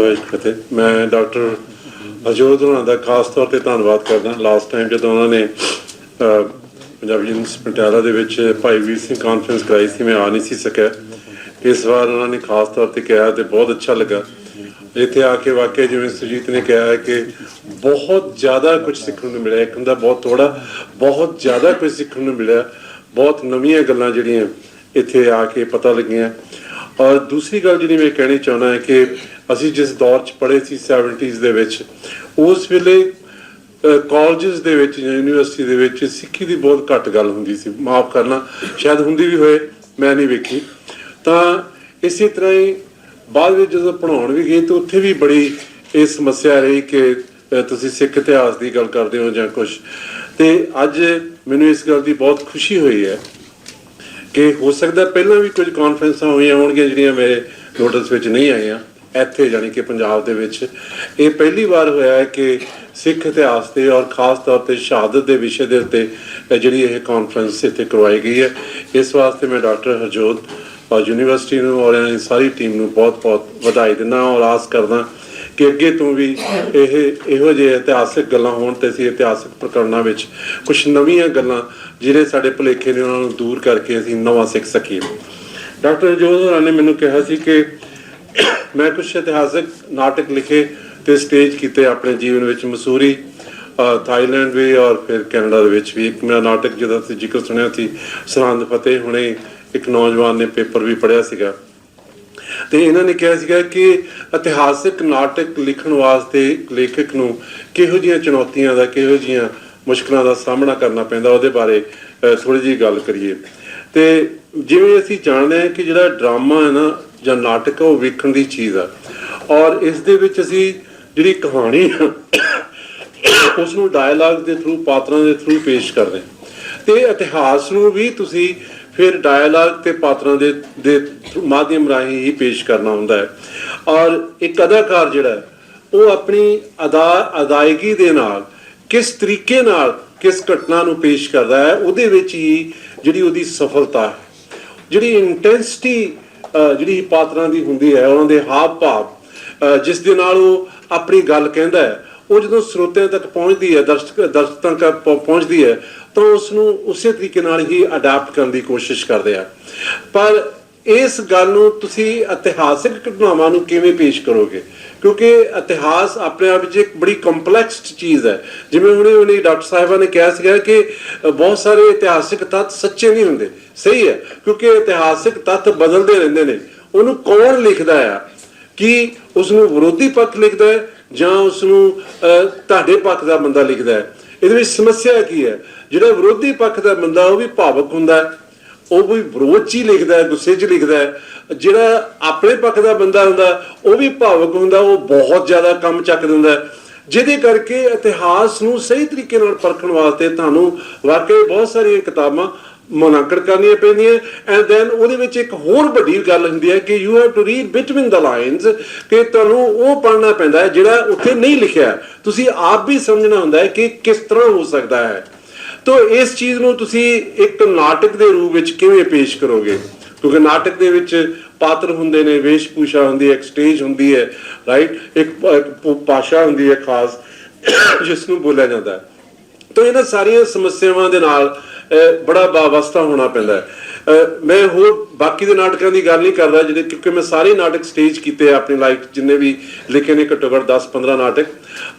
ਵਾਹਿਗੁਰੂ ਫਤਿਹ ਮੈਂ ਡਾਕਟਰ ਅਜੋਤ ਹੋਣਾ ਦਾ ਖਾਸ ਤੌਰ ਤੇ ਧੰਨਵਾਦ ਕਰਦਾ। ਲਾਸਟ ਟਾਈਮ ਜਦੋਂ ਉਹਨਾਂ ਨੇ ਅਹ, ਪੰਜਾਬੀ ਯੂਨੀਵਰਸਿਟੀ ਪਟਿਆਲਾ ਦੇ ਵਿੱਚ ਭਾਈ ਵੀਰ ਸਿੰਘ ਕਾਨਫਰੰਸ ਕਰਾਈ ਸੀ ਮੈਂ ਆ ਨਹੀਂ ਸੀ ਸਕਿਆ। ਇਸ ਵਾਰ ਉਹਨਾਂ ਨੇ ਖਾਸ ਤੌਰ ਤੇ ਕਿਹਾ ਤੇ ਬਹੁਤ ਅੱਛਾ ਲੱਗਾ। ਇੱਥੇ ਆ ਕੇ ਵਾਕਿਆ ਜਿਵੇਂ ਸੁਜੀਤ ਨੇ ਕਿਹਾ ਹੈ ਕਿ ਬਹੁਤ ਜ਼ਿਆਦਾ ਕੁਝ ਸਿੱਖਣ ਨੂੰ ਮਿਲਿਆ। ਇੱਕ ਹੁੰਦਾ ਬਹੁਤ ਥੋੜਾ ਬਹੁਤ ਜ਼ਿਆਦਾ ਕੁਝ ਸਿੱਖਣ ਨੂੰ ਮਿਲਿਆ। ਬਹੁਤ ਨਵੀਆਂ ਗੱਲਾਂ ਜਿਹੜੀਆਂ ਇੱਥੇ ਆ ਕੇ ਪਤਾ ਲੱਗੀਆਂ। ਔਰ ਦੂਸਰੀ ਗੱਲ ਜਿਹੜੀ ਮੈਂ ਕਹਿਣੀ ਚਾਹੁੰਦਾ ਹੈ ਕਿ ਅਸੀਂ ਜਿਸ ਦੌਰ 'ਚ ਪੜ੍ਹੇ ਸੀ 70s ਦੇ ਵਿੱਚ, ਉਸ ਵੇਲੇ ਕਾਲਜਸ ਦੇ ਵਿੱਚ ਜਾਂ ਯੂਨੀਵਰਸਿਟੀ ਦੇ ਵਿੱਚ ਸਿੱਖੀ ਦੀ ਬਹੁਤ ਘੱਟ ਗੱਲ ਹੁੰਦੀ ਸੀ। ਮਾਫ ਕਰਨਾ, ਸ਼ਾਇਦ ਹੁੰਦੀ ਵੀ ਹੋਏ, ਮੈਂ ਨਹੀਂ ਵੇਖੀ। ਤਾਂ ਇਸੇ ਤਰ੍ਹਾਂ ਹੀ ਬਾਅਦ ਵਿੱਚ ਜਦੋਂ ਪੜਾਉਣ ਵੀ ਗਏ, ਤਾਂ ਉੱਥੇ ਵੀ ਬੜੀ ਇਹ ਸਮੱਸਿਆ ਰਹੀ ਕਿ ਤੁਸੀਂ ਸਿੱਖ ਇਤਿਹਾਸ ਦੀ ਗੱਲ ਕਰਦੇ ਹੋ ਜਾਂ ਕੁਝ ਤੇ ਅੱਜ ਮੈਨੂੰ ਇਸ ਗੱਲ ਦੀ ਬਹੁਤ ਖੁਸ਼ੀ ਹੋਈ ਹੈ ਕਿ ਹੋ ਸਕਦਾ ਪਹਿਲਾਂ ਵੀ ਕੁਝ ਕਾਨਫਰੰਸਾਂ ਹੋਈਆਂ ਹੋਣਗੀਆਂ ਜਿਹੜੀਆਂ ਮੇਰੇ ਨੋਟਿਸ ਵਿੱਚ ਨਹੀਂ ਆਈਆਂ, ਇੱਥੇ ਜਾਣੀ ਕਿ ਪੰਜਾਬ ਦੇ ਵਿੱਚ। ਇਹ ਪਹਿਲੀ ਵਾਰ ਹੋਇਆ ਹੈ ਕਿ ਸਿੱਖ ਇਤਿਹਾਸ ਤੇ ਔਰ ਖਾਸ ਤੌਰ ਤੇ ਸ਼ਹਾਦਤ ਦੇ ਵਿਸ਼ੇ ਦੇ ਉੱਤੇ ਜਿਹੜੀ ਇਹ ਕਾਨਫਰੰਸ ਇੱਥੇ ਕਰਵਾਈ ਗਈ ਹੈ। ਇਸ ਵਾਸਤੇ ਮੈਂ ਡਾਕਟਰ ਹਰਜੋਤ ਔਰ ਯੂਨੀਵਰਸਿਟੀ ਨੂੰ ਔਰ ਇਹਨਾਂ ਦੀ ਸਾਰੀ ਟੀਮ ਨੂੰ ਬਹੁਤ-ਬਹੁਤ ਵਧਾਈ ਦਿੰਦਾ ਔਰ ਆਸ ਕਰਦਾ ਕਿ ਅੱਗੇ ਤੋਂ ਵੀ ਇਹ ਇਹੋ ਜਿਹੇ ਇਤਿਹਾਸਿਕ ਗੱਲਾਂ ਹੋਣ ਤੇ ਅਸੀਂ ਇਤਿਹਾਸਿਕ ਪ੍ਰਕਰਨਾਂ ਵਿੱਚ ਕੁਝ ਨਵੀਆਂ ਗੱਲਾਂ ਜਿਹੜੇ ਸਾਡੇ ਭੁਲੇਖੇ ਨੇ ਉਹਨਾਂ ਨੂੰ ਦੂਰ ਕਰਕੇ ਅਸੀਂ ਨਵਾਂ ਸਿੱਖ ਸਕੀਏ। ਡਾਕਟਰ ਜੋਤ ਹੋਰਾਂ ਨੇ ਮੈਨੂੰ ਕਿਹਾ ਸੀ ਕਿ ਮੈਂ ਕੁਝ ਇਤਿਹਾਸਕ ਨਾਟਕ ਲਿਖੇ ਤੇ ਸਟੇਜ ਕੀਤੇ ਆਪਣੇ ਜੀਵਨ ਵਿੱਚ, ਮਸੂਰੀ ਥਾਈਲੈਂਡ ਵੀ ਔਰ ਫਿਰ ਕੈਨੇਡਾ ਦੇ ਵਿੱਚ ਵੀ। ਇੱਕ ਮੇਰਾ ਨਾਟਕ ਜਿਹਦਾ ਤੁਸੀਂ ਜ਼ਿਕਰ ਸੁਣਿਆ ਸੀ, ਸਰਹੰਦ ਫਤਿਹ, ਹੁਣੇ ਇੱਕ ਨੌਜਵਾਨ ਨੇ ਪੇਪਰ ਵੀ ਪੜ੍ਹਿਆ ਸੀਗਾ। ਤੇ ਇਹਨਾਂ ਨੇ ਕਿਹਾ ਸੀਗਾ ਕਿ ਇਤਿਹਾਸਿਕ ਨਾਟਕ ਲਿਖਣ ਵਾਸਤੇ ਲੇਖਕ ਨੂੰ ਕਿਹੋ ਜੀਆਂ ਚੁਣੌਤੀਆਂ ਦਾ, ਕਿਹੋ ਜੀਆਂ ਮੁਸ਼ਕਲਾਂ ਦਾ ਸਾਹਮਣਾ ਕਰਨਾ ਪੈਂਦਾ ਉਹਦੇ ਬਾਰੇ ਥੋੜੀ ਜੀ ਗੱਲ ਕਰੀਏ। ਤੇ ਜਿਵੇਂ ਅਸੀਂ ਜਾਣਦੇ ਹਾਂ ਕਿ ਜਿਹੜਾ ਡਰਾਮਾ ਹੈ ਨਾ ਜਾਂ ਨਾਟਕ ਉਹ ਵੇਖਣ ਦੀ ਚੀਜ਼ ਆ। ਔਰ ਇਸ ਦੇ ਵਿੱਚ ਅਸੀਂ ਜਿਹੜੀ ਕਹਾਣੀ ਆ, ਉਸ ਨੂੰ ਡਾਇਲੌਗ ਦੇ ਥਰੂ ਪਾਤਰਾਂ ਦੇ ਥਰੂ ਪੇਸ਼ ਕਰਦੇ ਹਾਂ। ਤੇ ਇਤਿਹਾਸ ਨੂੰ ਵੀ ਤੁਸੀਂ ਫਿਰ ਡਾਇਲੌਗ ਤੇ ਪਾਤਰਾਂ ਦੇ ਦੇ ਮਾਧਿਅਮ ਰਾਹੀਂ ਹੀ ਪੇਸ਼ ਕਰਨਾ ਹੁੰਦਾ ਹੈ। ਔਰ ਇੱਕ ਅਦਾਕਾਰ ਜਿਹੜਾ ਉਹ ਆਪਣੀ ਅਦਾ ਅਦਾਇਗੀ ਦੇ ਨਾਲ ਕਿਸ ਤਰੀਕੇ ਨਾਲ ਕਿਸ ਘਟਨਾ ਨੂੰ ਪੇਸ਼ ਕਰਦਾ ਹੈ, ਉਹਦੇ ਵਿੱਚ ਹੀ ਜਿਹੜੀ ਉਹਦੀ ਸਫਲਤਾ ਹੈ। ਜਿਹੜੀ ਇੰਟੈਂਸਿਟੀ ਜਿਹੜੀ ਪਾਤਰਾਂ ਦੀ ਹੁੰਦੀ ਹੈ, ਉਹਨਾਂ ਦੇ ਹਾਵ ਭਾਵ ਜਿਸ ਦੇ ਨਾਲ ਉਹ ਆਪਣੀ ਗੱਲ ਕਹਿੰਦਾ ਹੈ, ਉਹ ਜਦੋਂ ਸਰੋਤਿਆਂ ਤੱਕ ਪਹੁੰਚਦੀ ਹੈ, ਦਰਸ਼ਕ, ਦਰਸ਼ਕਾਂ ਤੱਕ ਪਹੁੰਚਦੀ ਹੈ, ਤਾਂ ਉਸ ਨੂੰ ਉਸੇ ਤਰੀਕੇ ਨਾਲ ਹੀ ਅਡਾਪਟ ਕਰਨ ਦੀ ਕੋਸ਼ਿਸ਼ ਕਰਦੇ ਆ। ਪਰ ਇਸ ਗੱਲ ਨੂੰ ਤੁਸੀਂ ਇਤਿਹਾਸਿਕ ਘਟਨਾਵਾਂ ਨੂੰ ਕਿਵੇਂ ਪੇਸ਼ ਕਰੋਗੇ? ਕਿਉਂਕਿ ਇਤਿਹਾਸ ਆਪਣੇ ਆਪ ਵਿੱਚ ਇੱਕ ਬੜੀ ਕੰਪਲੈਕਸ ਚੀਜ਼ ਹੈ। ਜਿਵੇਂ ਹੁਣੇ ਹੁਣੇ ਡਾਕਟਰ ਸਾਹਿਬਾਂ ਨੇ ਕਿਹਾ ਸੀਗਾ ਕਿ ਬਹੁਤ ਸਾਰੇ ਇਤਿਹਾਸਿਕ ਤੱਤ ਸੱਚੇ ਨਹੀਂ ਹੁੰਦੇ। ਸਹੀ ਹੈ, ਕਿਉਂਕਿ ਇਤਿਹਾਸਿਕ ਤੱਤ ਬਦਲਦੇ ਰਹਿੰਦੇ ਨੇ। ਉਹਨੂੰ ਕੌਣ ਲਿਖਦਾ ਆ? ਕਿ ਉਸ ਨੂੰ ਵਿਰੋਧੀ ਪੱਖ ਲਿਖਦਾ ਹੈ ਜਾਂ ਉਸ ਨੂੰ ਤੁਹਾਡੇ ਪੱਖ ਦਾ ਬੰਦਾ ਲਿਖਦਾ ਹੈ? ਇਹਦੇ ਵਿੱਚ ਸਮੱਸਿਆ ਕੀ ਹੈ? ਜਿਹੜਾ ਵਿਰੋਧੀ ਪੱਖ ਦਾ ਬੰਦਾ ਉਹ ਵੀ ਭਾਵਕ ਹੁੰਦਾ ਹੈ। ਉਹ ਵੀ ਵਿਰੋਧ 'ਚ ਹੀ ਲਿਖਦਾ ਹੈ, ਗੁੱਸੇ 'ਚ ਲਿਖਦਾ ਹੈ। ਜਿਹੜਾ ਆਪਣੇ ਪੱਖ ਦਾ ਬੰਦਾ ਹੁੰਦਾ, ਉਹ ਵੀ ਭਾਵਕ ਹੁੰਦਾ, ਉਹ ਬਹੁਤ ਜ਼ਿਆਦਾ ਕੰਮ ਚੱਕ ਦਿੰਦਾ ਜਿਹਦੇ ਕਰਕੇ ਇਤਿਹਾਸ ਨੂੰ ਸਹੀ ਤਰੀਕੇ ਨਾਲ ਪਰਖਣ ਵਾਸਤੇ ਤੁਹਾਨੂੰ ਵਾਕਈ ਬਹੁਤ ਸਾਰੀਆਂ ਕਿਤਾਬਾਂ ਮੁਨਾਕਰ ਕਰਨੀਆਂ ਪੈਂਦੀਆਂ ਐਂਡ ਦੈਨ ਉਹਦੇ ਵਿੱਚ ਇੱਕ ਹੋਰ ਵੱਡੀ ਗੱਲ ਹੁੰਦੀ ਹੈ ਕਿ you have to read between the lines ਕਿ ਤੁਹਾਨੂੰ ਉਹ ਪੜ੍ਹਨਾ ਪੈਂਦਾ ਹੈ ਜਿਹੜਾ ਉੱਥੇ ਨਹੀਂ ਲਿਖਿਆ। ਤੁਸੀਂ ਆਪ ਵੀ ਸਮਝਣਾ ਹੁੰਦਾ ਹੈ ਕਿ ਕਿਸ ਤਰ੍ਹਾਂ ਹੋ ਸਕਦਾ ਹੈ। ਤੋ ਇਸ ਚੀਜ਼ ਨੂੰ ਤੁਸੀਂ ਇੱਕ ਨਾਟਕ ਦੇ ਰੂਪ ਵਿੱਚ ਕਿਵੇਂ ਪੇਸ਼ ਕਰੋਗੇ? ਕਿਉਂਕਿ ਨਾਟਕ ਦੇ ਵਿੱਚ ਪਾਤਰ ਹੁੰਦੇ ਨੇ, ਵੇਸ਼ਭੂਸ਼ਾ ਹੁੰਦੀ ਹੈ ਇੱਕ ਸਟੇਜ ਹੁੰਦੀ ਹੈ ਰਾਈਟ ਇੱਕ ਭਾਸ਼ਾ ਹੁੰਦੀ ਹੈ ਖਾਸ, ਜਿਸ ਨੂੰ ਬੋਲਿਆ ਜਾਂਦਾ ਹੈ। ਤਾਂ ਇਹਨਾਂ ਸਾਰੀਆਂ ਸਮੱਸਿਆਵਾਂ ਦੇ ਨਾਲ ਬੜਾ ਵਾਬਸਤਾ ਹੋਣਾ ਪੈਂਦਾ ਹੈ। ਮੈਂ ਹੋਰ ਬਾਕੀ ਦੇ ਨਾਟਕਾਂ ਦੀ ਗੱਲ ਨਹੀਂ ਕਰਦਾ, ਜਿਹੜੇ ਕਿਉਂਕਿ ਮੈਂ ਸਾਰੇ ਨਾਟਕ ਸਟੇਜ ਕੀਤੇ ਆ ਆਪਣੀ ਲਾਈਫ ਜਿੰਨੇ ਵੀ ਲਿਖੇ ਨੇ ਘੱਟੋ ਘੱਟ 10-15 ਨਾਟਕ।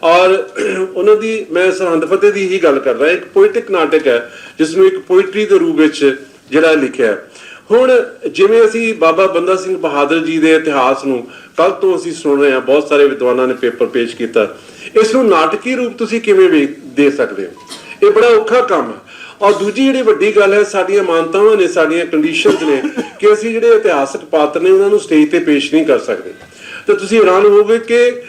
ਔਰ ਉਹਨਾਂ ਦੀ ਮੈਂ ਸਰਹੰਦ ਫਤਿਹ ਦੀ ਹੀ ਗੱਲ ਕਰਦਾ, ਇੱਕ ਪੋਇਟਿਕ ਨਾਟਕ ਹੈ ਜਿਸ ਨੂੰ ਇੱਕ ਪੋਇਟਰੀ ਦੇ ਰੂਪ ਵਿੱਚ ਜਿਹੜਾ ਲਿਖਿਆ ਹੁਣ ਜਿਵੇਂ ਅਸੀਂ ਬਾਬਾ ਬੰਦਾ ਸਿੰਘ ਬਹਾਦਰ ਜੀ ਦੇ ਇਤਿਹਾਸ ਨੂੰ ਕੱਲ ਤੋਂ ਅਸੀਂ ਸੁਣ ਰਹੇ ਹਾਂ, ਬਹੁਤ ਸਾਰੇ ਵਿਦਵਾਨਾਂ ਨੇ ਪੇਪਰ ਪੇਸ਼ ਕੀਤਾ। ਇਸ ਨੂੰ ਨਾਟਕੀ ਰੂਪ ਤੁਸੀਂ ਕਿਵੇਂ ਵੇ- ਦੇ ਸਕਦੇ ਹੋ? ਇਹ ਬੜਾ ਔਖਾ ਕੰਮ ਹੈ। ਔਰ ਦੂਜੀ ਜਿਹੜੀ ਵੱਡੀ ਗੱਲ ਹੈ, ਸਾਡੀਆਂ ਮਾਨਤਾਵਾਂ ਨੇ, ਸਾਡੀਆਂ ਕੰਡੀਸ਼ਨਸ ਨੇ ਕਿ ਅਸੀਂ ਜਿਹੜੇ ਇਤਿਹਾਸਕ ਪਾਤਰ ਨੇ, ਉਹਨਾਂ ਨੂੰ ਸਟੇਜ ਤੇ ਪੇਸ਼ ਨਹੀਂ ਕਰ ਸਕਦੇ। ਤੇ ਤੁਸੀਂ ਹੈਰਾਨ ਹੋਵੋਗੇ ਕਿ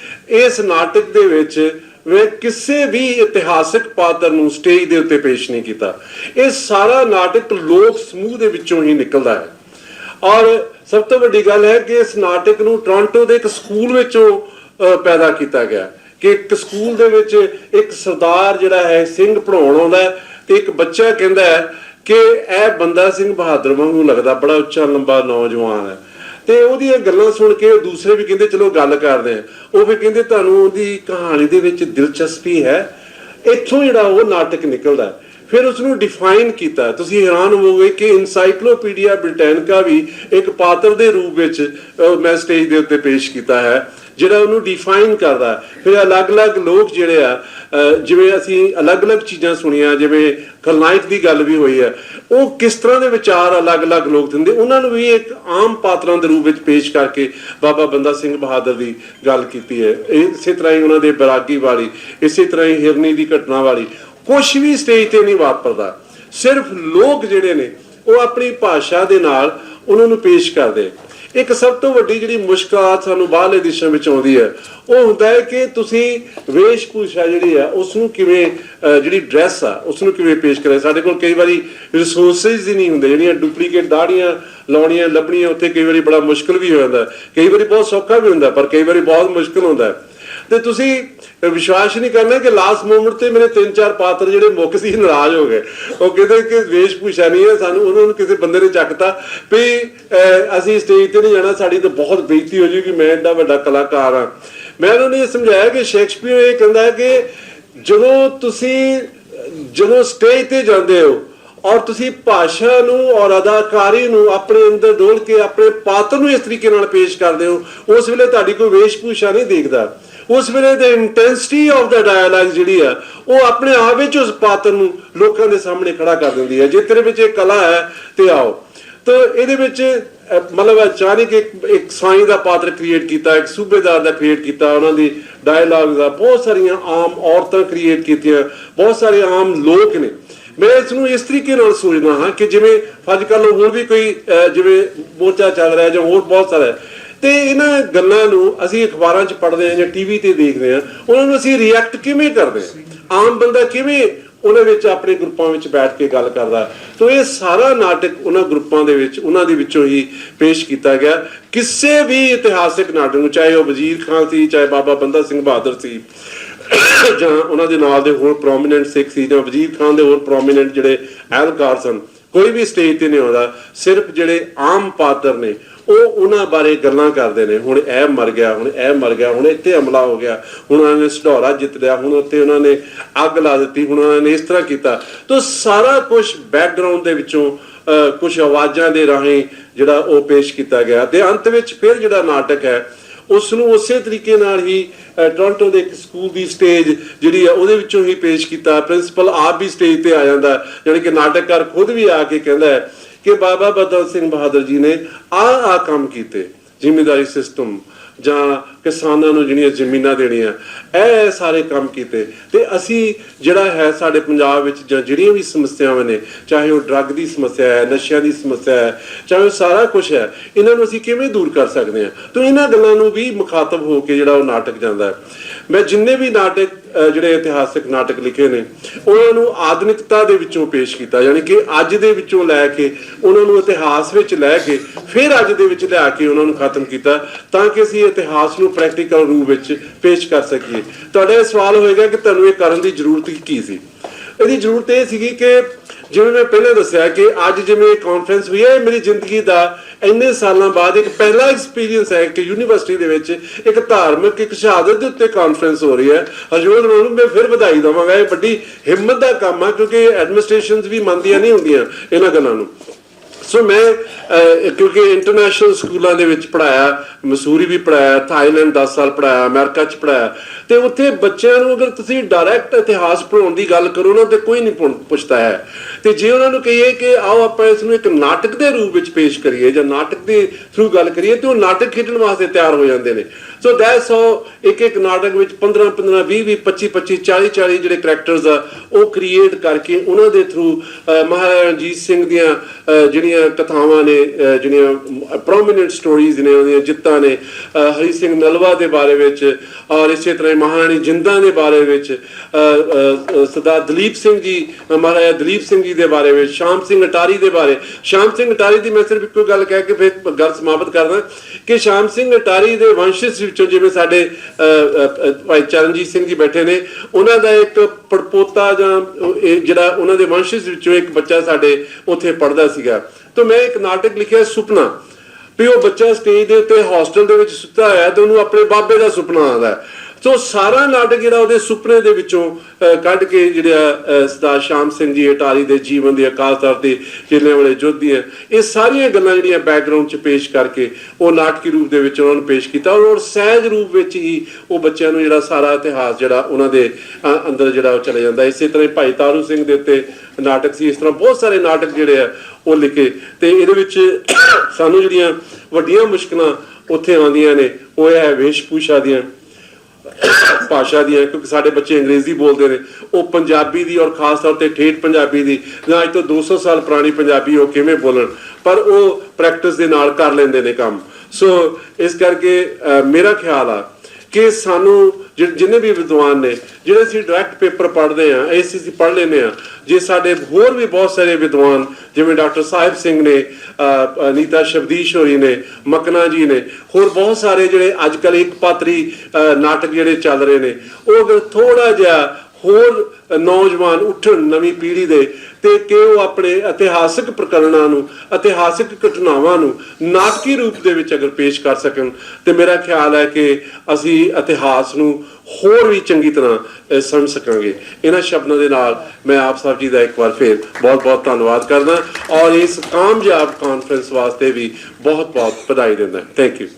ਇਸ ਨਾਟਕ ਦੇ ਵਿੱਚ ਮੈਂ ਕਿਸੇ ਵੀ ਇਤਿਹਾਸਕ ਪਾਤਰ ਨੂੰ ਸਟੇਜ ਦੇ ਉੱਤੇ ਪੇਸ਼ ਨਹੀਂ ਕੀਤਾ। ਇਹ ਸਾਰਾ ਨਾਟਕ ਲੋਕ ਸਮੂਹ ਦੇ ਵਿੱਚੋਂ ਹੀ ਨਿਕਲਦਾ ਹੈ। ਔਰ ਸਭ ਤੋਂ ਵੱਡੀ ਗੱਲ ਹੈ ਕਿ ਇਸ ਨਾਟਕ ਨੂੰ ਟੋਰਾਂਟੋ ਦੇ ਇੱਕ ਸਕੂਲ ਵਿੱਚੋਂ ਪੈਦਾ ਕੀਤਾ ਗਿਆ। ਕਿ ਇੱਕ ਸਕੂਲ ਦੇ ਵਿੱਚ ਇੱਕ ਸਰਦਾਰ ਜਿਹੜਾ ਹੈ, ਸਿੰਘ ਪੜਾਉਣ ਆਉਂਦਾ ਤੇ ਇੱਕ ਬੱਚਾ ਕਹਿੰਦਾ ਕਿ ਇਹ ਬੰਦਾ ਸਿੰਘ ਬਹਾਦਰ ਵਾਂਗੂ ਲੱਗਦਾ, ਬੜਾ ਉੱਚਾ, ਲੰਬਾ ਨੌਜਵਾਨ ਹੈ। ਤੇ ਉਹਦੀਆਂ ਗੱਲਾਂ ਸੁਣ ਕੇ ਦੂਸਰੇ ਵੀ ਕਹਿੰਦੇ, ਚਲੋ ਗੱਲ ਕਰਦੇ ਆ ਉਹ ਵੀ ਕਹਿੰਦੇ, ਤੁਹਾਨੂੰ ਉਹਦੀ ਕਹਾਣੀ ਦੇ ਵਿੱਚ ਦਿਲਚਸਪੀ ਹੈ। ਇੱਥੋਂ ਜਿਹੜਾ ਉਹ ਨਾਟਕ ਨਿਕਲਦਾ ਫਿਰ ਉਸ ਨੂੰ ਡਿਫਾਈਨ ਕੀਤਾ ਤੁਸੀਂ ਹੈਰਾਨ ਹੋਵੋਗੇ ਕਿ ਇਨਸਾਈਕਲੋਪੀਡੀਆ ਬ੍ਰਿਟੈਨਿਕਾ ਵੀ ਇੱਕ ਪਾਤਰ ਦੇ ਰੂਪ ਵਿੱਚ ਮੈਂ ਸਟੇਜ ਦੇ ਉੱਤੇ ਪੇਸ਼ ਕੀਤਾ ਹੈ। ਜਿਹੜਾ ਉਹਨੂੰ ਡਿਫਾਈਨ ਕਰਦਾ ਫਿਰ ਅਲੱਗ-ਅਲੱਗ ਲੋਕ ਜਿਹੜੇ ਆ ਜਿਵੇਂ ਅਸੀਂ ਅਲੱਗ-ਅਲੱਗ ਚੀਜ਼ਾਂ ਸੁਣੀਆਂ, ਜਿਵੇਂ ਖਲਨਾਇਕ ਦੀ ਗੱਲ ਵੀ ਹੋਈ ਹੈ, ਉਹ ਕਿਸ ਤਰ੍ਹਾਂ ਦੇ ਵਿਚਾਰ ਅਲੱਗ-ਅਲੱਗ ਲੋਕ ਦਿੰਦੇ? ਉਹਨਾਂ ਨੂੰ ਵੀ ਇੱਕ ਆਮ ਪਾਤਰਾਂ ਦੇ ਰੂਪ ਵਿੱਚ ਪੇਸ਼ ਕਰਕੇ ਬਾਬਾ ਬੰਦਾ ਸਿੰਘ ਬਹਾਦਰ ਦੀ ਗੱਲ ਕੀਤੀ ਹੈ। ਇਸੇ ਤਰ੍ਹਾਂ ਹੀ ਉਹਨਾਂ ਦੇ ਬਰਾਗੀ ਵਾਲੀ, ਇਸੇ ਤਰ੍ਹਾਂ ਹੀ ਹਿਰਨੀ ਦੀ ਘਟਨਾ ਵਾਲੀ ਕੁਝ ਵੀ ਸਟੇਜ ਤੇ ਨਹੀਂ ਵਾਪਰਦਾ। ਸਿਰਫ ਲੋਕ ਜਿਹੜੇ ਨੇ, ਉਹ ਆਪਣੀ ਭਾਸ਼ਾ ਦੇ ਨਾਲ ਉਹਨਾਂ ਨੂੰ ਪੇਸ਼ ਕਰਦੇ। ਇੱਕ ਸਭ ਤੋਂ ਵੱਡੀ ਜਿਹੜੀ ਮੁਸ਼ਕਲ ਸਾਨੂੰ ਬਾਹਰਲੇ ਦੇਸ਼ਾਂ ਵਿੱਚ ਆਉਂਦੀ ਹੈ, ਉਹ ਹੁੰਦਾ ਹੈ ਕਿ ਤੁਸੀਂ ਵੇਸ਼ ਭੂਸ਼ਾ ਜਿਹੜੀ ਆ ਉਸ ਨੂੰ ਕਿਵੇਂ ਜਿਹੜੀ ਡਰੈਸ ਆ ਉਸ ਨੂੰ ਕਿਵੇਂ ਪੇਸ਼ ਕਰੇ ਸਾਡੇ ਕੋਲ ਕਈ ਵਾਰੀ ਰਿਸੋਰਸਸ ਹੀ ਨਹੀਂ ਹੁੰਦੇ, ਜਿਹੜੀਆਂ ਡੁਪਲੀਕੇਟ ਦਾੜੀਆਂ ਲਾਉਣੀਆਂ, ਲੱਭਣੀਆਂ, ਉੱਥੇ ਕਈ ਵਾਰੀ ਬੜਾ ਮੁਸ਼ਕਲ ਵੀ ਹੋ ਜਾਂਦਾ। ਕਈ ਵਾਰੀ ਬਹੁਤ ਸੌਖਾ ਵੀ ਹੁੰਦਾ, ਪਰ ਕਈ ਵਾਰੀ ਬਹੁਤ ਮੁਸ਼ਕਲ ਹੁੰਦਾ। ਤੇ ਤੁਸੀਂ ਵਿਸ਼ਵਾਸ ਨਹੀਂ ਕਰਨਾ ਕਿ ਲਾਸਟ ਮੂਮੈਂਟ ਤੇ ਮੇਰੇ ਤਿੰਨ ਚਾਰ ਪਾਤਰ ਜਿਹੜੇ ਮੁੱਕ ਸੀ, ਨਾਰਾਜ਼ ਹੋ ਗਏ। ਉਹ ਕਹਿੰਦੇ ਕਿ ਵੇਸ਼ ਭੂਸ਼ਾ ਨਹੀਂ ਹੈ, ਸਾਨੂੰ ਉਹਨਾਂ ਨੂੰ ਕਿਸੇ ਬੰਦੇ ਨੇ ਚੱਕਤਾ। ਵੀ ਅਸੀਂ ਸਟੇਜ ਤੇ ਨਹੀਂ ਜਾਣਾ, ਸਾਡੀ ਤਾਂ ਬਹੁਤ ਬੇਇੱਜ਼ਤੀ ਹੋ ਜੂਗੀ, ਮੈਂ ਏਡਾ ਵੱਡਾ ਕਲਾਕਾਰ ਹਾਂ। ਮੈਂ ਉਹਨਾਂ ਨੂੰ ਇਹ ਸਮਝਾਇਆ ਕਿ ਸ਼ੇਕਸਪੀਅਰ ਇਹ ਕਹਿੰਦਾ ਹੈ ਕਿ ਜਦੋਂ ਤੁਸੀਂ, ਜਦੋਂ ਸਟੇਜ ਤੇ ਜਾਂਦੇ ਹੋ ਔਰ ਤੁਸੀਂ ਭਾਸ਼ਾ ਨੂੰ ਔਰ ਅਦਾਕਾਰੀ ਨੂੰ ਆਪਣੇ ਅੰਦਰ ਡੋਲ ਕੇ ਆਪਣੇ ਪਾਤਰ ਨੂੰ ਇਸ ਤਰੀਕੇ ਨਾਲ ਪੇਸ਼ ਕਰਦੇ ਹੋ, ਉਸ ਵੇਲੇ ਤੁਹਾਡੀ ਕੋਈ ਵੇਸ਼ਭੂਸ਼ਾ ਨਹੀਂ ਦੇਖਦਾ। ਉਸ ਵੇਲੇ the intensity of the dialogue ਜਿਹੜੀ ਆ, ਉਹ ਆਪਣੇ ਆਪ ਵਿੱਚ ਉਸ ਪਾਤਰ ਨੂੰ ਲੋਕਾਂ ਦੇ ਸਾਹਮਣੇ ਖੜਾ ਕਰ ਦਿੰਦੀ ਹੈ ਜੇ ਤੇਰੇ ਵਿੱਚ ਇਹ ਕਲਾ ਹੈ ਤੇ ਆਓ। ਤਾਂ ਇਹਦੇ ਵਿੱਚ ਮਤਲਬ ਅਚਾਨਕ ਇੱਕ ਇੱਕ ਸਾਈਂ ਦਾ ਪਾਤਰ ਕ੍ਰੀਏਟ ਕੀਤਾ, ਇੱਕ ਸੂਬੇਦਾਰ ਦਾ ਕ੍ਰੀਏਟ ਕੀਤਾ, ਉਹਨਾਂ ਦੀ ਡਾਇਲੌਗ ਦਾ ਬਹੁਤ ਸਾਰੀਆਂ ਆਮ ਔਰਤਾਂ ਕ੍ਰੀਏਟ ਕੀਤੀਆਂ, ਬਹੁਤ ਸਾਰੇ ਆਮ ਲੋਕ ਨੇ। ਮੈਂ ਇਸ ਨੂੰ ਇਸ ਤਰੀਕੇ ਨਾਲ ਸੋਚਦਾ ਹਾਂ ਕਿ ਜਿਵੇਂ ਅੱਜ ਕੱਲ ਹੋਰ ਵੀ ਕੋਈ ਜਿਵੇਂ ਮੋਰਚਾ ਚੱਲ ਰਿਹਾ ਜਾਂ ਹੋਰ ਬਹੁਤ ਸਾਰਾ ਤੇ ਇਹਨਾਂ ਗੱਲਾਂ ਨੂੰ ਅਸੀਂ ਅਖਬਾਰਾਂ 'ਚ ਪੜ੍ਹਦੇ ਹਾਂ ਜਾਂ ਟੀਵੀ ਤੇ ਦੇਖਦੇ ਹਾਂ, ਉਹਨਾਂ ਨੂੰ ਅਸੀਂ ਰਿਐਕਟ ਕਿਵੇਂ ਕਰਦੇ ਹਾਂ? ਆਮ ਬੰਦਾ ਕਿਵੇਂ ਉਹਨਾਂ ਵਿੱਚ ਆਪਣੇ ਗਰੁੱਪਾਂ ਵਿੱਚ ਬੈਠ ਕੇ ਗੱਲ ਕਰਦਾ? ਸੋ ਇਹ ਸਾਰਾ ਨਾਟਕ ਉਹਨਾਂ ਗਰੁੱਪਾਂ ਦੇ ਵਿੱਚ, ਉਹਨਾਂ ਦੇ ਵਿੱਚੋਂ ਹੀ ਪੇਸ਼ ਕੀਤਾ ਗਿਆ। ਕਿਸੇ ਵੀ ਇਤਿਹਾਸਿਕ ਨਾਟਕ ਨੂੰ, ਚਾਹੇ ਉਹ ਵਜ਼ੀਰ ਖਾਨ ਸੀ, ਚਾਹੇ ਬਾਬਾ ਬੰਦਾ ਸਿੰਘ ਬਹਾਦਰ ਸੀ, ਜਾਂ ਉਹਨਾਂ ਦੇ ਨਾਲ ਦੇ ਹੋਰ ਪ੍ਰੋਮਿਨੈਂਟ ਸਿੱਖ ਸੀ, ਜਾਂ ਵਜ਼ੀਰ ਖਾਨ ਦੇ ਹੋਰ ਪ੍ਰੋਮਿਨੈਂਟ ਜਿਹੜੇ ਐਲਕਾਰ ਸਨ, ਕੋਈ ਵੀ ਸਟੇਜ ਤੇ ਨਹੀਂ ਆਉਂਦਾ, ਸਿਰਫ ਜਿਹੜੇ ਆਮ ਪਾਤਰ ਨੇ ਉਹ ਉਹਨਾਂ ਬਾਰੇ ਗੱਲਾਂ ਕਰਦੇ ਨੇ। ਹੁਣ ਇਹ ਮਰ ਗਿਆ ਹੁਣ ਇਹ ਮਰ ਗਿਆ ਹੁਣ ਇੱਥੇ ਹਮਲਾ ਹੋ ਗਿਆ। ਹੁਣ ਉਹਨਾਂ ਨੇ ਸਢੌਰਾ ਜਿੱਤ ਲਿਆ ਹੁਣ ਉੱਥੇ ਉਹਨਾਂ ਨੇ ਅੱਗ ਲਾ ਦਿੱਤੀ ਹੁਣ ਉਹਨਾਂ ਨੇ ਇਸ ਤਰ੍ਹਾਂ ਕੀਤਾ। ਤਾਂ ਸਾਰਾ ਕੁਝ ਬੈਕਗ੍ਰਾਉਂਡ ਦੇ ਵਿੱਚੋਂ ਕੁਝ ਆਵਾਜ਼ਾਂ ਦੇ ਰਾਹੀਂ ਜਿਹੜਾ ਉਹ ਪੇਸ਼ ਕੀਤਾ ਗਿਆ। ਤੇ ਅੰਤ ਵਿੱਚ ਫਿਰ ਜਿਹੜਾ ਨਾਟਕ ਹੈ ਉਸ ਨੂੰ ਉਸੇ ਤਰੀਕੇ ਨਾਲ ਹੀ ਅਹ, ਟੋਰਾਂਟੋ ਦੇ ਇੱਕ ਸਕੂਲ ਦੀ ਸਟੇਜ ਜਿਹੜੀ ਆ ਉਹਦੇ ਵਿੱਚੋਂ ਹੀ ਪੇਸ਼ ਕੀਤਾ। ਪ੍ਰਿੰਸੀਪਲ ਆਪ ਵੀ ਸਟੇਜ ਤੇ ਆ ਜਾਂਦਾ। ਜਾਣੀ ਕਿ ਨਾਟਕਕਾਰ ਖੁਦ ਵੀ ਆ ਕੇ ਕਹਿੰਦਾ ਹੈ ਕਿ ਬਾਬਾ ਬਦਲ ਸਿੰਘ ਬਹਾਦਰ ਜੀ ਨੇ ਆ ਆ ਕੰਮ ਕੀਤੇ, ਜ਼ਿਮੀਂਦਾਰੀ ਸਿਸਟਮ ਜਾਂ ਕਿਸਾਨਾਂ ਨੂੰ ਜਿਹੜੀਆਂ ਜ਼ਮੀਨਾਂ ਦੇਣੀਆਂ, ਇਹ ਸਾਰੇ ਕੰਮ ਕੀਤੇ। ਤੇ ਅਸੀਂ ਜਿਹੜਾ ਹੈ ਸਾਡੇ ਪੰਜਾਬ ਵਿੱਚ ਜਾਂ ਜਿਹੜੀਆਂ ਵੀ ਸਮੱਸਿਆਵਾਂ ਨੇ, ਚਾਹੇ ਉਹ ਡਰੱਗ ਦੀ ਸਮੱਸਿਆ ਹੈ, ਨਸ਼ਿਆਂ ਦੀ ਸਮੱਸਿਆ ਹੈ, ਚਾਹੇ ਉਹ ਸਾਰਾ ਕੁਝ ਹੈ, ਇਹਨਾਂ ਨੂੰ ਅਸੀਂ ਕਿਵੇਂ ਦੂਰ ਕਰ ਸਕਦੇ ਹਾਂ? ਤਾਂ ਇਹਨਾਂ ਗੱਲਾਂ ਨੂੰ ਵੀ ਮੁਖਾਤਬ ਹੋ ਕੇ ਜਿਹੜਾ ਉਹ ਨਾਟਕ ਜਾਂਦਾ ਹੈ। ਮੈਂ ਜਿੰਨੇ ਵੀ ਨਾਟਕ ਜਿਹੜੇ ਇਤਿਹਾਸਕ ਨਾਟਕ ਲਿਖੇ ਨੇ, ਉਹਨਾਂ ਨੂੰ ਆਧੁਨਿਕਤਾ ਦੇ ਵਿੱਚੋਂ ਪੇਸ਼ ਕੀਤਾ, ਯਾਨੀ ਕਿ ਅੱਜ ਦੇ ਵਿੱਚੋਂ ਲੈ ਕੇ, ਉਹਨਾਂ ਨੂੰ ਇਤਿਹਾਸ ਵਿੱਚ ਲੈ ਕੇ, ਫਿਰ ਅੱਜ ਦੇ ਵਿੱਚ ਲਿਆ ਕੇ ਉਹਨਾਂ ਨੂੰ ਖਤਮ ਕੀਤਾ, ਤਾਂ ਕਿ ਅਸੀਂ ਇਤਿਹਾਸ ਨੂੰ ਪ੍ਰੈਕਟੀਕਲ ਰੂਪ ਵਿੱਚ ਪੇਸ਼ ਕਰ ਸਕੀਏ। ਤੁਹਾਡਾ ਇਹ ਸਵਾਲ ਹੋਏਗਾ ਕਿ ਤੁਹਾਨੂੰ ਇਹ ਕਰਨ ਦੀ ਜ਼ਰੂਰਤ ਕੀ ਸੀ? ਇਹਦੀ ਜ਼ਰੂਰਤ ਇਹ ਸੀਗੀ ਕਿ ਜਿਵੇਂ ਮੈਂ ਪਹਿਲਾਂ ਦੱਸਿਆ ਕਿ ਅੱਜ ਜਿਵੇਂ ਕਾਨਫਰੰਸ ਹੋਈ ਹੈ, ਇਹ ਮੇਰੀ ਜ਼ਿੰਦਗੀ ਦਾ ਇੰਨੇ ਸਾਲਾਂ ਬਾਅਦ ਇੱਕ ਪਹਿਲਾ ਐਕਸਪੀਰੀਅੰਸ ਹੈ ਕਿ ਯੂਨੀਵਰਸਿਟੀ ਦੇ ਵਿੱਚ ਇੱਕ ਧਾਰਮਿਕ, ਇੱਕ ਸ਼ਹਾਦਤ ਦੇ ਉੱਤੇ ਕਾਨਫਰੰਸ ਹੋ ਰਹੀ ਹੈ। ਹਰਜੋਤ ਨੂੰ ਮੈਂ ਫਿਰ ਵਧਾਈ ਦਵਾਂਗਾ। ਇਹ ਵੱਡੀ ਹਿੰਮਤ ਦਾ ਕੰਮ ਹੈ ਕਿਉਂਕਿ ਐਡਮਿਨਿਸਟ੍ਰੇਸ਼ਨਸ ਵੀ ਮੰਨਦੀਆਂ ਨਹੀਂ ਹੁੰਦੀਆਂ ਇਹਨਾਂ ਗੱਲਾਂ ਨੂੰ। ਸੋ ਮੈਂ ਕਿਉਂਕਿ ਇੰਟਰਨੈਸ਼ਨਲ ਸਕੂਲਾਂ ਦੇ ਵਿੱਚ ਪੜਾਇਆ ਮਸੂਰੀ ਵੀ ਪੜਾਇਆ ਥਾਈਲੈਂਡ 10 ਸਾਲ ਪੜਾਇਆ ਅਮਰੀਕਾ 'ਚ ਪੜਾਇਆ ਤੇ ਉੱਥੇ ਬੱਚਿਆਂ ਨੂੰ ਅਗਰ ਤੁਸੀਂ ਡਾਇਰੈਕਟ ਇਤਿਹਾਸ ਪੜਾਉਣ ਦੀ ਗੱਲ ਕਰੋ ਨਾ ਤੇ ਕੋਈ ਨਹੀਂ ਪੁੱਛਦਾ ਹੈ। ਤੇ ਜੇ ਉਹਨਾਂ ਨੂੰ ਕਹੀਏ ਕਿ ਆਓ ਆਪਾਂ ਇਸ ਨੂੰ ਇੱਕ ਨਾਟਕ ਦੇ ਰੂਪ ਵਿੱਚ ਪੇਸ਼ ਕਰੀਏ ਜਾਂ ਨਾਟਕ ਦੇ ਥਰੂ ਗੱਲ ਕਰੀਏ ਤੇ ਉਹ ਨਾਟਕ ਖੇਡਣ ਵਾਸਤੇ ਤਿਆਰ ਹੋ ਜਾਂਦੇ ਨੇ। ਸੋ ਦੈਟਸ ਹਾਊ ਇੱਕ ਇੱਕ ਨਾਟਕ ਵਿੱਚ 15 15 20 20 25 25 40 40 ਜਿਹੜੇ ਕੈਰੈਕਟਰਸ ਆ ਉਹ ਕ੍ਰੀਏਟ ਕਰਕੇ ਉਹਨਾਂ ਦੇ ਥਰੂ ਮਹਾਰਾਜਾ ਰਣਜੀਤ ਸਿੰਘ ਦੀਆਂ ਅਹ, ਜਿਹੜੀਆਂ ਕਥਾਵਾਂ ਨੇ ਜਿਹੜੀਆਂ ਪ੍ਰੋਮਿਨੈਂਟ ਸਟੋਰੀਜ਼ ਨੇ ਉਹਦੀਆਂ ਜਿੱਤਾਂ ਨੇ ਹਰੀ ਸਿੰਘ ਨਲਵਾ ਦੇ ਬਾਰੇ ਵਿੱਚ ਔਰ ਇਸੇ ਤਰ੍ਹਾਂ ਮਹਾਰਾਣੀ ਜਿੰਦਾਂ ਦੇ ਬਾਰੇ ਵਿੱਚ ਅਹ, ਦਲੀਪ ਸਿੰਘ ਜੀ ਮਹਾਰਾਜਾ ਦਲੀਪ ਸਿੰਘ ਜੀ ਦੇ ਬਾਰੇ ਵਿੱਚ ਸ਼ਾਮ ਸਿੰਘ ਅਟਾਰੀ ਦੇ ਬਾਰੇ। ਸ਼ਾਮ ਸਿੰਘ ਅਟਾਰੀ ਦੀ ਮੈਂ ਸਿਰਫ ਇੱਕੋ ਗੱਲ ਕਹਿ ਕੇ ਫਿਰ ਗੱਲ ਸਮਾਪਤ ਕਰਦਾ ਕਿ ਸ਼ਾਮ ਸਿੰਘ ਅਟਾਰੀ ਦੇ ਵੰਸ਼ਜ ਵਿੱਚੋਂ ਜਿਵੇਂ ਸਾਡੇ ਅਹ, ਭਾਈ ਚਰਨਜੀਤ ਸਿੰਘ ਜੀ ਬੈਠੇ ਨੇ ਉਹਨਾਂ ਦਾ ਇੱਕ ਪੜਪੋਤਾ ਜਾਂ ਜਿਹੜਾ ਉਹਨਾਂ ਦੇ ਵੰਸ਼ਜ ਵਿੱਚੋਂ ਇੱਕ ਬੱਚਾ ਸਾਡੇ ਉੱਥੇ ਪੜਦਾ ਸੀਗਾ। ਤਾਂ ਮੈਂ ਇੱਕ ਨਾਟਕ ਲਿਖਿਆ ਸੁਪਨਾ, ਵੀ ਉਹ ਬੱਚਾ ਸਟੇਜ ਦੇ ਉੱਤੇ ਹੌਸਟਲ ਦੇ ਵਿੱਚ ਸੁੱਤਾ ਹੋਇਆ ਤੇ ਉਹਨੂੰ ਆਪਣੇ ਬਾਬੇ ਦਾ ਸੁਪਨਾ ਆਉਂਦਾ ਸੋ ਸਾਰਾ ਨਾਟਕ ਜਿਹੜਾ ਉਹਦੇ ਸੁਪਨੇ ਦੇ ਵਿੱਚੋਂ ਅਹ, ਕੱਢ ਕੇ ਜਿਹੜਾ ਅਹ, ਸਰਦਾਰ ਸ਼ਾਮ ਸਿੰਘ ਜੀ ਅਟਾਰੀ ਦੇ ਜੀਵਨ ਦੀ ਅਕਾਲ ਤਖ਼ਤ ਤੇ ਜਿੰਨੇ ਵਾਲੇ ਯੁੱਧ ਦੀਆਂ ਇਹ ਸਾਰੀਆਂ ਗੱਲਾਂ ਜਿਹੜੀਆਂ ਬੈਕਗ੍ਰਾਉਂਡ 'ਚ ਪੇਸ਼ ਕਰਕੇ ਉਹ ਨਾਟਕੀ ਰੂਪ ਦੇ ਵਿੱਚ ਉਹਨਾਂ ਨੂੰ ਪੇਸ਼ ਕੀਤਾ ਔਰ ਸਹਿਜ ਰੂਪ ਵਿੱਚ ਹੀ ਉਹ ਬੱਚਿਆਂ ਨੂੰ ਜਿਹੜਾ ਸਾਰਾ ਇਤਿਹਾਸ ਜਿਹੜਾ ਉਹਨਾਂ ਦੇ ਅ, ਅੰਦਰ ਜਿਹੜਾ ਉਹ ਚਲੇ ਜਾਂਦਾ। ਇਸੇ ਤਰ੍ਹਾਂ ਹੀ ਭਾਈ ਤਾਰੂ ਸਿੰਘ ਦੇ ਉੱਤੇ ਨਾਟਕ ਸੀ ਇਸ ਤਰ੍ਹਾਂ ਬਹੁਤ ਸਾਰੇ ਨਾਟਕ ਜਿਹੜੇ ਆ ਉਹ ਲਿਖੇ ਤੇ ਇਹਦੇ ਵਿੱਚ ਸਾਨੂੰ ਜਿਹੜੀਆਂ ਵੱਡੀਆਂ ਮੁਸ਼ਕਲਾਂ ਉੱਥੇ ਆਉਂਦੀਆਂ ਨੇ ਉਹ ਇਹ ਹੈ ਵੇਸ਼ਭੂਸ਼ਾ ਦੀਆਂ। ਭਾਸ਼ਾ ਦੀਆਂ ਕਿਉਂਕਿ ਸਾਡੇ ਬੱਚੇ ਅੰਗਰੇਜ਼ੀ ਬੋਲਦੇ ਨੇ। ਉਹ ਪੰਜਾਬੀ ਦੀ ਔਰ ਖਾਸ ਤੌਰ ਤੇ ਠੇਠ ਪੰਜਾਬੀ ਦੀ। ਜਾਂ ਅੱਜ ਤੋਂ 200 ਸਾਲ ਪੁਰਾਣੀ ਪੰਜਾਬੀ ਉਹ ਕਿਵੇਂ ਬੋਲਣ? ਪਰ ਉਹ ਪ੍ਰੈਕਟਿਸ ਦੇ ਨਾਲ ਕਰ ਲੈਂਦੇ ਨੇ ਕੰਮ। ਸੋ ਇਸ ਕਰਕੇ ਅਹ, ਮੇਰਾ ਖਿਆਲ ਆ ਕਿ ਸਾਨੂੰ ਜਿੰਨੇ ਵੀ ਵਿਦਵਾਨ ਨੇ, ਜਿਹੜੇ ਅਸੀਂ ਡਾਇਰੈਕਟ ਪੇਪਰ ਪੜ੍ਹਦੇ ਆ ਐਸਸੀਸੀ ਪੜ੍ਹ ਲੈਂਦੇ ਆ ਜੇ ਸਾਡੇ ਹੋਰ ਵੀ ਬਹੁਤ ਸਾਰੇ ਵਿਦਵਾਨ, ਜਿਵੇਂ ਡਾਕਟਰ ਸਾਹਿਬ ਸਿੰਘ ਨੇ ਨੀਤਾ ਸ਼ਬਦੀਸ਼ ਹੋਰੀ ਨੇ, ਮਕਨਾ ਜੀ ਨੇ, ਹੋਰ ਬਹੁਤ ਸਾਰੇ ਜਿਹੜੇ ਅੱਜ ਕੱਲ ਇੱਕ ਪਾਤਰੀ ਨਾਟਕ ਜਿਹੜੇ ਚੱਲ ਰਹੇ ਨੇ, ਉਹ ਅਗਰ ਥੋੜਾ ਜਿਹਾ ਹੋਰ ਨੌਜਵਾਨ ਉੱਠਣ ਨਵੀਂ ਪੀੜ੍ਹੀ ਦੇ ਤੇ ਕਿ ਉਹ ਆਪਣੇ ਇਤਿਹਾਸਕ ਪ੍ਰਕਰਣਾਂ ਨੂੰ, ਇਤਿਹਾਸਕ ਘਟਨਾਵਾਂ ਨੂੰ ਨਾਟਕੀ ਰੂਪ ਦੇ ਵਿੱਚ ਅਗਰ ਪੇਸ਼ ਕਰ ਸਕਣ, ਤੇ ਮੇਰਾ ਖਿਆਲ ਹੈ ਕਿ ਅਸੀਂ ਇਤਿਹਾਸ ਨੂੰ ਹੋਰ ਵੀ ਚੰਗੀ ਤਰ੍ਹਾਂ ਸਮਝ ਸਕਾਂਗੇ। ਇਹਨਾਂ ਸ਼ਬਦਾਂ ਦੇ ਨਾਲ ਮੈਂ ਆਪ ਸਾਹਿਬ ਜੀ ਦਾ ਇੱਕ ਵਾਰ ਫੇਰ ਬਹੁਤ ਬਹੁਤ ਧੰਨਵਾਦ ਕਰਦਾ ਔਰ ਇਸ ਕਾਮਯਾਬ ਕਾਨਫਰੰਸ ਵਾਸਤੇ ਵੀ ਬਹੁਤ ਬਹੁਤ ਵਧਾਈ ਦਿੰਦਾ। Thank you